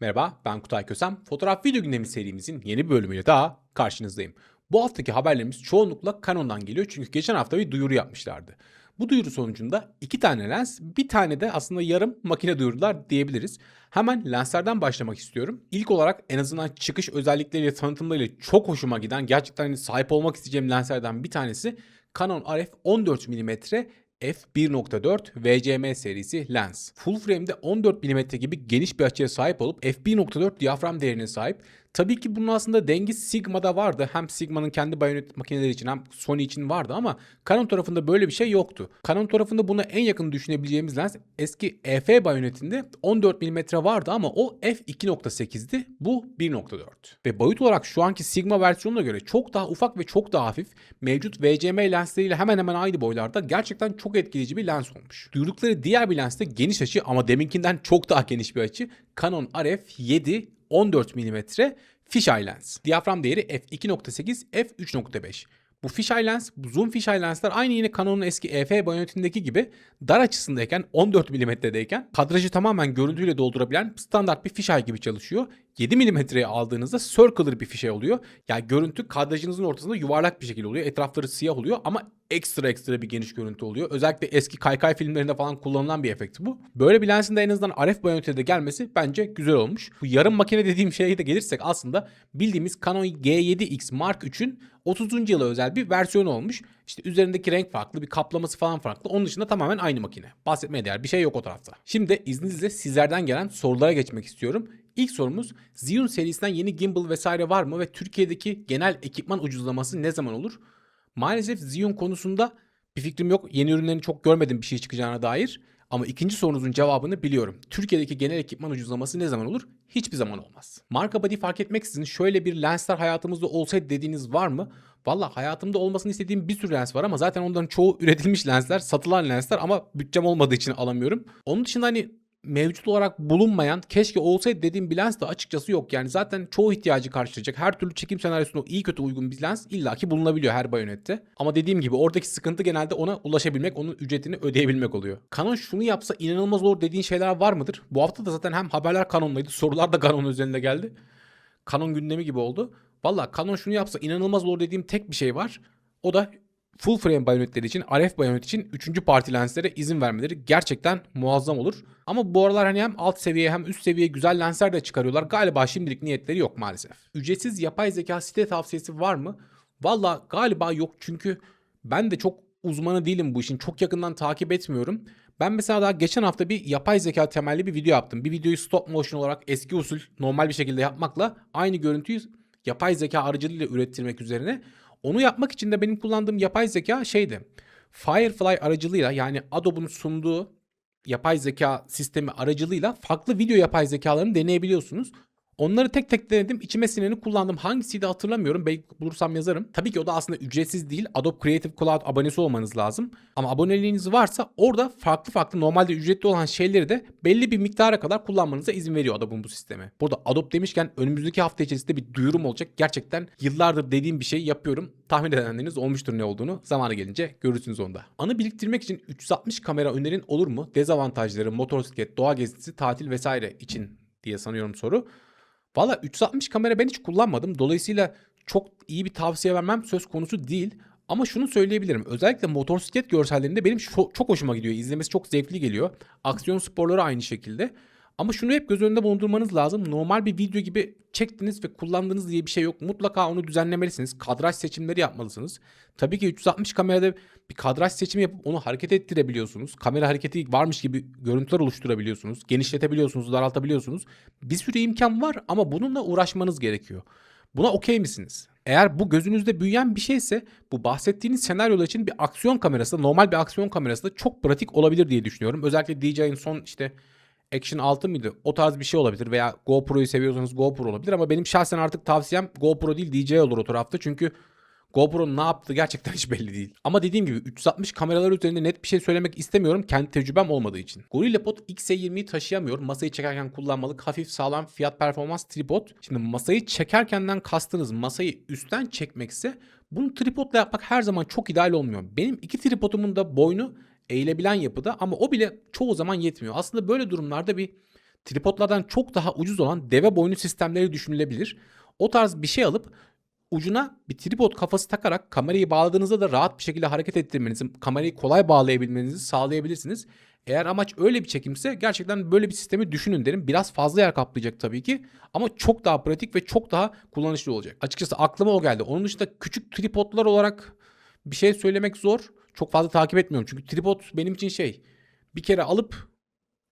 Merhaba ben Kutay Kösem. Fotoğraf video gündemi serimizin yeni bir bölümüyle daha karşınızdayım. Bu haftaki haberlerimiz çoğunlukla Canon'dan geliyor çünkü geçen hafta bir duyuru yapmışlardı. Bu duyuru sonucunda iki tane lens, bir tane de aslında yarım makine duyurdular diyebiliriz. Hemen lenslerden başlamak istiyorum. İlk olarak en azından çıkış özellikleriyle, tanıtımlarıyla çok hoşuma giden, gerçekten hani sahip olmak isteyeceğim lenslerden bir tanesi Canon RF 14 mm f1.4 VCM serisi lens. Full frame'de 14 mm gibi geniş bir açıya sahip olup f1.4 diyafram değerine sahip. Tabii ki bunun aslında dengi Sigma'da vardı. Hem Sigma'nın kendi bayonet makineleri için hem Sony için vardı ama Canon tarafında böyle bir şey yoktu. Canon tarafında buna en yakın düşünebileceğimiz lens eski EF bayonetinde 14 mm vardı ama o f2.8'di. Bu 1.4. Ve boyut olarak şu anki Sigma versiyonuna göre çok daha ufak ve çok daha hafif. Mevcut VCM lensleriyle hemen hemen aynı boylarda gerçekten çok etkileyici bir lens olmuş. Duydukları diğer bir lens de geniş açı ama deminkinden çok daha geniş bir açı. Canon RF 7 14 mm fisheye lens. Diyafram değeri f2.8 f3.5. Bu fisheye lens, bu zoom fisheye lensler aynı yine Canon'un eski EF bayonetindeki gibi dar açısındayken 14 mm'deyken kadrajı tamamen görüntüyle doldurabilen standart bir fisheye gibi çalışıyor. 7 mm'ye aldığınızda circular bir fişe oluyor. Yani görüntü kadrajınızın ortasında yuvarlak bir şekilde oluyor. Etrafları siyah oluyor ama ekstra ekstra bir geniş görüntü oluyor. Özellikle eski kaykay filmlerinde falan kullanılan bir efekt bu. Böyle bir lensin de en azından RF bayonetede gelmesi bence güzel olmuş. Bu yarım makine dediğim şeye de gelirsek aslında bildiğimiz Canon G7X Mark 3'ün 30. yıla özel bir versiyonu olmuş. İşte üzerindeki renk farklı, bir kaplaması falan farklı. Onun dışında tamamen aynı makine. Bahsetmeye değer bir şey yok o tarafta. Şimdi izninizle sizlerden gelen sorulara geçmek istiyorum. İlk sorumuz Zhiyun serisinden yeni gimbal vesaire var mı ve Türkiye'deki genel ekipman ucuzlaması ne zaman olur? Maalesef Zhiyun konusunda bir fikrim yok. Yeni ürünlerini çok görmedim bir şey çıkacağına dair. Ama ikinci sorunuzun cevabını biliyorum. Türkiye'deki genel ekipman ucuzlaması ne zaman olur? Hiçbir zaman olmaz. Marka body fark etmeksizin şöyle bir lensler hayatımızda olsaydı dediğiniz var mı? Valla hayatımda olmasını istediğim bir sürü lens var ama zaten onların çoğu üretilmiş lensler, satılan lensler ama bütçem olmadığı için alamıyorum. Onun dışında hani mevcut olarak bulunmayan keşke olsaydı dediğim bir lens de açıkçası yok. Yani zaten çoğu ihtiyacı karşılayacak. Her türlü çekim senaryosuna iyi kötü uygun bir lens illaki bulunabiliyor her bayonette. Ama dediğim gibi oradaki sıkıntı genelde ona ulaşabilmek, onun ücretini ödeyebilmek oluyor. Canon şunu yapsa inanılmaz olur dediğin şeyler var mıdır? Bu hafta da zaten hem haberler Canon'daydı, sorular da Canon üzerinde geldi. Canon gündemi gibi oldu. Valla Canon şunu yapsa inanılmaz olur dediğim tek bir şey var. O da full frame bayonetleri için, RF bayonet için 3. parti lenslere izin vermeleri gerçekten muazzam olur. Ama bu aralar hani hem alt seviye hem üst seviye güzel lensler de çıkarıyorlar. Galiba şimdilik niyetleri yok maalesef. Ücretsiz yapay zeka site tavsiyesi var mı? Valla galiba yok çünkü ben de çok uzmanı değilim bu işin. Çok yakından takip etmiyorum. Ben mesela daha geçen hafta bir yapay zeka temelli bir video yaptım. Bir videoyu stop motion olarak eski usul normal bir şekilde yapmakla aynı görüntüyü yapay zeka aracılığıyla ürettirmek üzerine. Onu yapmak için de benim kullandığım yapay zeka şeydi. Firefly aracılığıyla yani Adobe'un sunduğu yapay zeka sistemi aracılığıyla farklı video yapay zekalarını deneyebiliyorsunuz. Onları tek tek denedim. İçime sineni kullandım. Hangisiydi hatırlamıyorum. Belki bulursam yazarım. Tabii ki o da aslında ücretsiz değil. Adobe Creative Cloud abonesi olmanız lazım. Ama aboneliğiniz varsa orada farklı farklı normalde ücretli olan şeyleri de belli bir miktara kadar kullanmanıza izin veriyor Adobe'un bu sistemi. Burada Adobe demişken önümüzdeki hafta içerisinde bir duyurum olacak. Gerçekten yıllardır dediğim bir şey yapıyorum. Tahmin edenleriniz olmuştur ne olduğunu. Zamanı gelince görürsünüz onda. Anı biriktirmek için 360 kamera önerin olur mu? Dezavantajları, motosiklet, doğa gezisi, tatil vesaire için diye sanıyorum soru. Valla 360 kamera ben hiç kullanmadım. Dolayısıyla çok iyi bir tavsiye vermem söz konusu değil. Ama şunu söyleyebilirim. Özellikle motosiklet görsellerinde benim çok hoşuma gidiyor. İzlemesi çok zevkli geliyor. Aksiyon sporları aynı şekilde. Ama şunu hep göz önünde bulundurmanız lazım. Normal bir video gibi çektiniz ve kullandınız diye bir şey yok. Mutlaka onu düzenlemelisiniz. Kadraj seçimleri yapmalısınız. Tabii ki 360 kamerada bir kadraj seçimi yapıp onu hareket ettirebiliyorsunuz. Kamera hareketi varmış gibi görüntüler oluşturabiliyorsunuz. Genişletebiliyorsunuz, daraltabiliyorsunuz. Bir sürü imkan var ama bununla uğraşmanız gerekiyor. Buna okey misiniz? Eğer bu gözünüzde büyüyen bir şeyse bu bahsettiğiniz senaryolar için bir aksiyon kamerası normal bir aksiyon kamerası da çok pratik olabilir diye düşünüyorum. Özellikle DJI'nin son işte Action 6 mıydı? O tarz bir şey olabilir veya GoPro'yu seviyorsanız GoPro olabilir ama benim şahsen artık tavsiyem GoPro değil DJI olur o tarafta çünkü GoPro'nun ne yaptığı gerçekten hiç belli değil. Ama dediğim gibi 360 kameralar üzerinde net bir şey söylemek istemiyorum kendi tecrübem olmadığı için. Gorillapod XE20'yi taşıyamıyor. Masayı çekerken kullanmalık hafif sağlam fiyat performans tripod. Şimdi masayı çekerkenden kastınız masayı üstten çekmekse bunu tripodla yapmak her zaman çok ideal olmuyor. Benim iki tripodumun da boynu eğilebilen yapıda ama o bile çoğu zaman yetmiyor. Aslında böyle durumlarda bir tripodlardan çok daha ucuz olan deve boynu sistemleri düşünülebilir. O tarz bir şey alıp ucuna bir tripod kafası takarak kamerayı bağladığınızda da rahat bir şekilde hareket ettirmenizi, kamerayı kolay bağlayabilmenizi sağlayabilirsiniz. Eğer amaç öyle bir çekimse gerçekten böyle bir sistemi düşünün derim. Biraz fazla yer kaplayacak tabii ki ama çok daha pratik ve çok daha kullanışlı olacak. Açıkçası aklıma o geldi. Onun dışında küçük tripodlar olarak bir şey söylemek zor. Çok fazla takip etmiyorum. Çünkü tripod benim için şey bir kere alıp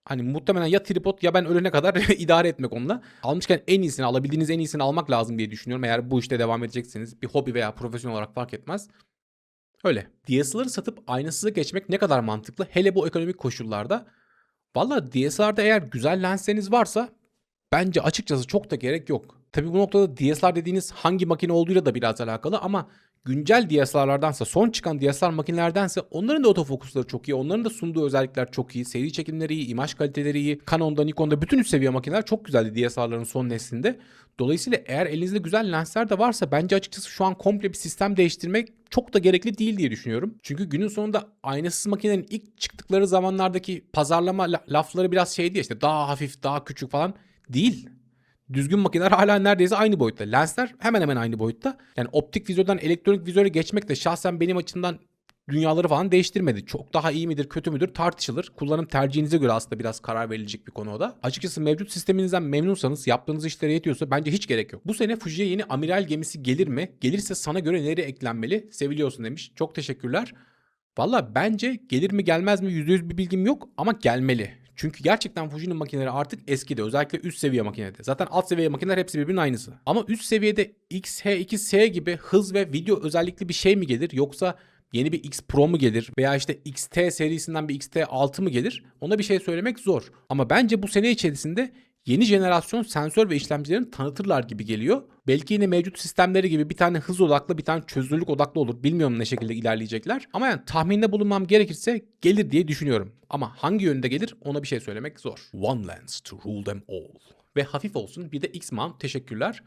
Hani muhtemelen ya tripod ya ben ölene kadar idare etmek onunla. Almışken en iyisini alabildiğiniz en iyisini almak lazım diye düşünüyorum. Eğer bu işte devam edecekseniz bir hobi veya profesyonel olarak fark etmez. Öyle. DSLR'ı satıp aynasıza geçmek ne kadar mantıklı hele bu ekonomik koşullarda. Valla DSLR'da eğer güzel lensleriniz varsa bence açıkçası çok da gerek yok. Tabi bu noktada DSLR dediğiniz hangi makine olduğuyla da biraz alakalı ama güncel DSLR'lardansa, son çıkan DSLR makinelerdense onların da otofokusları çok iyi. Onların da sunduğu özellikler çok iyi. Seri çekimleri iyi, imaj kaliteleri iyi. Canon'da, Nikon'da bütün üst seviye makineler çok güzeldi DSLR'ların son neslinde. Dolayısıyla eğer elinizde güzel lensler de varsa bence açıkçası şu an komple bir sistem değiştirmek çok da gerekli değil diye düşünüyorum. Çünkü günün sonunda aynasız makinelerin ilk çıktıkları zamanlardaki pazarlama lafları biraz şeydi ya işte daha hafif, daha küçük falan değil düzgün makineler hala neredeyse aynı boyutta. Lensler hemen hemen aynı boyutta. Yani optik vizörden elektronik vizöre geçmek de şahsen benim açımdan dünyaları falan değiştirmedi. Çok daha iyi midir kötü müdür tartışılır. Kullanım tercihinize göre aslında biraz karar verilecek bir konu o da. Açıkçası mevcut sisteminizden memnunsanız yaptığınız işlere yetiyorsa bence hiç gerek yok. Bu sene Fuji'ye yeni amiral gemisi gelir mi? Gelirse sana göre nereye eklenmeli? Seviliyorsun demiş. Çok teşekkürler. Valla bence gelir mi gelmez mi %100 bir bilgim yok ama gelmeli. Çünkü gerçekten Fuji'nin makineleri artık eskidi. Özellikle üst seviye makinede. Zaten alt seviye makineler hepsi birbirinin aynısı. Ama üst seviyede XH2S gibi hız ve video özellikli bir şey mi gelir yoksa yeni bir X Pro mu gelir veya işte XT serisinden bir XT6 mı gelir? Ona bir şey söylemek zor. Ama bence bu sene içerisinde yeni jenerasyon sensör ve işlemcilerini tanıtırlar gibi geliyor. Belki yine mevcut sistemleri gibi bir tane hız odaklı bir tane çözünürlük odaklı olur. Bilmiyorum ne şekilde ilerleyecekler. Ama yani tahminde bulunmam gerekirse gelir diye düşünüyorum. Ama hangi yönde gelir ona bir şey söylemek zor. One lens to rule them all. Ve hafif olsun bir de X-mount teşekkürler.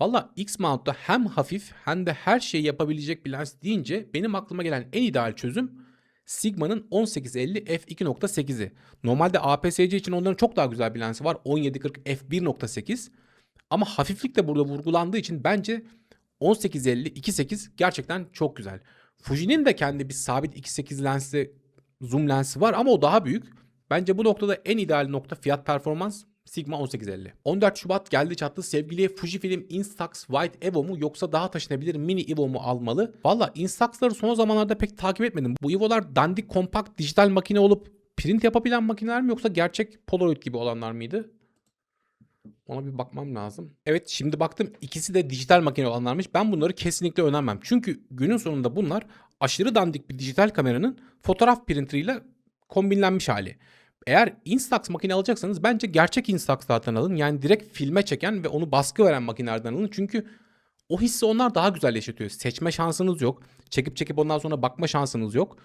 Valla X-mount'ta hem hafif hem de her şeyi yapabilecek bir lens deyince benim aklıma gelen en ideal çözüm Sigma'nın 1850 f2.8'i. Normalde APS-C için onların çok daha güzel bir lensi var. 1740 f1.8. Ama hafiflik de burada vurgulandığı için bence 1850 2.8 gerçekten çok güzel. Fuji'nin de kendi bir sabit 2.8 lensli zoom lensi var ama o daha büyük. Bence bu noktada en ideal nokta fiyat performans Sigma 1850. 14 Şubat geldi çattı sevgiliye Fujifilm Instax White Evo mu yoksa daha taşınabilir Mini Evo mu almalı? Valla Instax'ları son zamanlarda pek takip etmedim. Bu Evo'lar dandik kompakt dijital makine olup print yapabilen makineler mi yoksa gerçek Polaroid gibi olanlar mıydı? Ona bir bakmam lazım. Evet şimdi baktım ikisi de dijital makine olanlarmış. Ben bunları kesinlikle önermem. Çünkü günün sonunda bunlar aşırı dandik bir dijital kameranın fotoğraf printeriyle kombinlenmiş hali. Eğer Instax makine alacaksanız bence gerçek Instax'lardan alın. Yani direkt filme çeken ve onu baskı veren makinelerden alın. Çünkü o hissi onlar daha güzel yaşatıyor. Seçme şansınız yok. Çekip çekip ondan sonra bakma şansınız yok.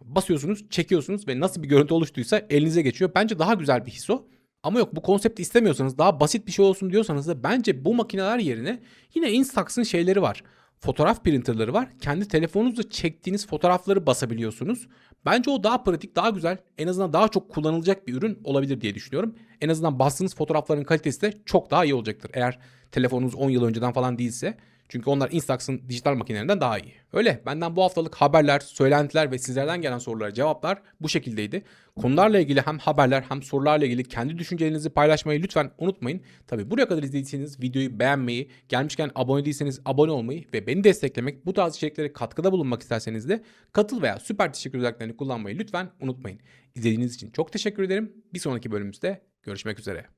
Basıyorsunuz, çekiyorsunuz ve nasıl bir görüntü oluştuysa elinize geçiyor. Bence daha güzel bir his o. Ama yok bu konsepti istemiyorsanız daha basit bir şey olsun diyorsanız da bence bu makineler yerine yine Instax'ın şeyleri var fotoğraf printerları var. Kendi telefonunuzla çektiğiniz fotoğrafları basabiliyorsunuz. Bence o daha pratik, daha güzel, en azından daha çok kullanılacak bir ürün olabilir diye düşünüyorum. En azından bastığınız fotoğrafların kalitesi de çok daha iyi olacaktır. Eğer telefonunuz 10 yıl önceden falan değilse çünkü onlar Instax'ın dijital makinelerinden daha iyi. Öyle benden bu haftalık haberler, söylentiler ve sizlerden gelen sorulara cevaplar bu şekildeydi. Konularla ilgili hem haberler hem sorularla ilgili kendi düşüncelerinizi paylaşmayı lütfen unutmayın. Tabi buraya kadar izlediyseniz videoyu beğenmeyi, gelmişken abone değilseniz abone olmayı ve beni desteklemek, bu tarz içeriklere katkıda bulunmak isterseniz de katıl veya süper teşekkür özelliklerini kullanmayı lütfen unutmayın. İzlediğiniz için çok teşekkür ederim. Bir sonraki bölümümüzde görüşmek üzere.